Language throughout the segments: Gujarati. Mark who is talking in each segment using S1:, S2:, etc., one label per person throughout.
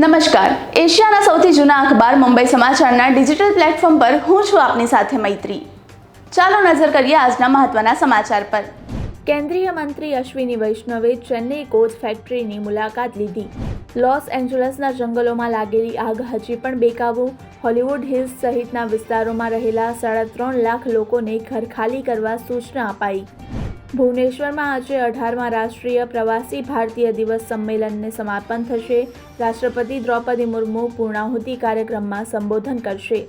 S1: નમસ્કાર. એશિયાના સૌથી જૂના અખબાર મુંબઈ સમાચારના ડિજિટલ પ્લેટફોર્મ પર હું છું આપની સાથે મૈત્રી. ચાલો નજર કરીએ આજના મહત્વના સમાચાર પર. કેન્દ્રીય મંત્રી અશ્વિની વૈષ્ણવે ચેન્નઈ કોચ ફેક્ટરીની મુલાકાત લીધી. લોસ એન્જલસના જંગલોમાં લાગેલી આગ હજી પણ બેકાબુ. હોલિવૂડ હિલ્સ સહિતના વિસ્તારોમાં રહેલા સાડા ત્રણ લાખ લોકોને ઘર ખાલી કરવા સૂચના અપાઈ. ભુવનેશ્વરમાં આજે અઢારમાં રાષ્ટ્રીય પ્રવાસી ભારતીય દિવસ સંમેલનને સમાપન થશે. રાષ્ટ્રપતિ દ્રૌપદી મુર્મુ પૂર્ણાહુતિ કાર્યક્રમમાં સંબોધન કરશે.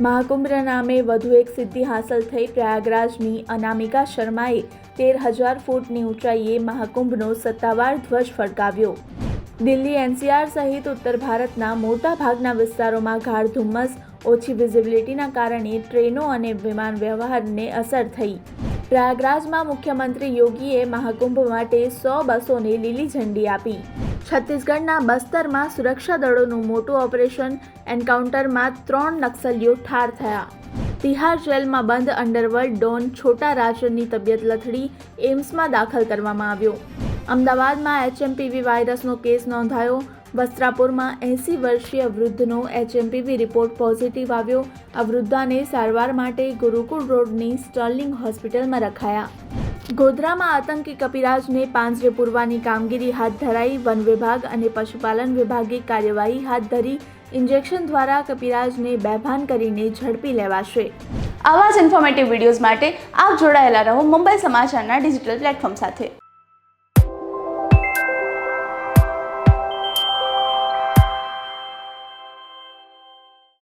S1: મહાકુંભ નામે વધુ એક સિદ્ધિ હાંસલ થઈ પ્રયાગરાજની અનામિકા શર્માએ તેર હજાર ફૂટની ઊંચાઈએ મહાકુંભનો સત્તાવાર ધ્વજ ફરકાવ્યો. દિલ્હી એનસીઆર સહિત ઉત્તર ભારતના મોટા ભાગના વિસ્તારોમાં ગાઢ ધુમ્મસ, ઓછી વિઝિબિલિટીના કારણે ટ્રેનો અને વિમાન વ્યવહારને અસર થઈ. પ્રયાગરાજમાં મુખ્યમંત્રી યોગીએ મહાકુંભ માટે સો બસોને લીલી ઝંડી આપી. છત્તીસગઢના બસ્તરમાં સુરક્ષા દળોનું મોટું ઓપરેશન એન્કાઉન્ટરમાં ત્રણ નક્સલીઓ ઠાર થયા. તિહાર જેલમાં બંધ અંડરવર્લ્ડ ડોન છોટા રાજનની તબિયત લથડી એમ્સમાં દાખલ કરવામાં આવ્યો. અમદાવાદમાં એચએમપીવી વાયરસનો કેસ નોંધાયો. વસ્ત્રાપુરમાં એંસી વર્ષીય વૃદ્ધનો એચએમપીવી રિપોર્ટ પોઝિટિવ આવ્યો. આ વૃદ્ધાને સારવાર માટે ગુરુકુળ રોડની સ્ટર્લિંગ હોસ્પિટલમાં રખાયા. ગોધરામાં આતંકી કપિરાજને પાંજરે પૂરવાની કામગીરી હાથ ધરાઈ વન વિભાગ અને પશુપાલન વિભાગે કાર્યવાહી હાથ ધરી ઇન્જેક્શન દ્વારા કપિરાજને બેભાન કરીને ઝડપી લેવાશે. આવા જ ઇન્ફોર્મેટિવ વિડીયોઝ માટે આપ જોડાયેલા રહો મુંબઈ સમાચારના ડિજિટલ પ્લેટફોર્મ સાથે.